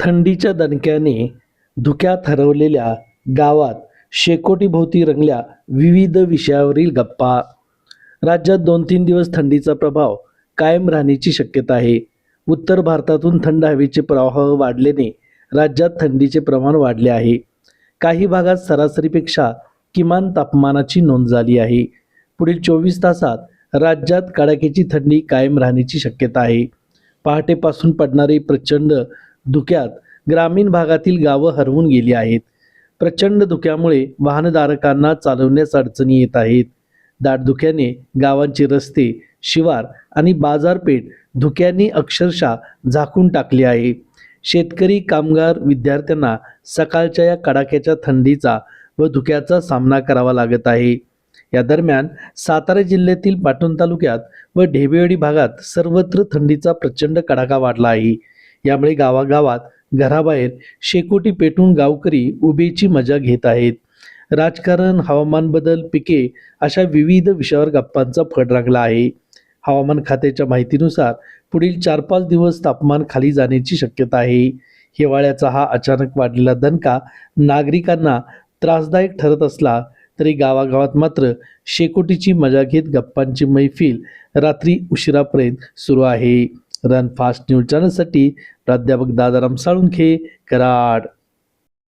थंडीच्या दणक्याने धुक्यात हरवलेल्या गावात शेकोटीभोवती रंगल्या विविध विषयावरील गप्पा. राज्यात दोन तीन दिवस थंडीचा प्रभाव कायम राहण्याची शक्यता आहे. उत्तर भारतातून थंड हवेचे प्रवाह वाढल्याने राज्यात थंडीचे प्रमाण वाढले आहे. काही भागात सरासरीपेक्षा किमान तापमानाची नोंद झाली आहे. पुढील चोवीस तासात राज्यात कडाक्याची थंडी कायम राहण्याची शक्यता आहे. पहाटेपासून पडणारे प्रचंड धुक्यात ग्रामीण भागातील गावं हरवून गेली आहेत. प्रचंड धुक्यामुळे वाहनधारकांना चालवण्यास अडचणी येत आहेत. दाट धुक्याने गावांचे रस्ते शिवार आणि बाजारपेठ धुक्याने अक्षरशः झाकून टाकली आहे. शेतकरी कामगार विद्यार्थ्यांना सकाळच्या या कडाक्याच्या थंडीचा व धुक्याचा सामना करावा लागत आहे. या दरम्यान सातारा जिल्ह्यातील पाटण तालुक्यात व ढेबेवाडी भागात सर्वत्र थंडीचा प्रचंड कडाका वाढला आहे. यामुळे गावागावात घराबाहेर शेकोटी पेटून गावकरी उभेची मजा घेत आहेत. राजकारण हवामान बदल पिके अशा विविध विषयावर गप्पांचा फड लागला आहे. हवामान खात्याच्या माहितीनुसार पुढील चार पाच दिवस तापमान खाली जाण्याची शक्यता आहे. हिवाळ्याचा हा अचानक वाढलेला दणका नागरिकांना त्रासदायक ठरत असला तरी गावागावात मात्र शेकोटीची मजा घेत गप्पांची मैफिल रात्री उशिरापर्यंत सुरू आहे. रन फास्ट न्यूज चॅनलसाठी प्राध्यापक दादाराम साळुंखे कराड.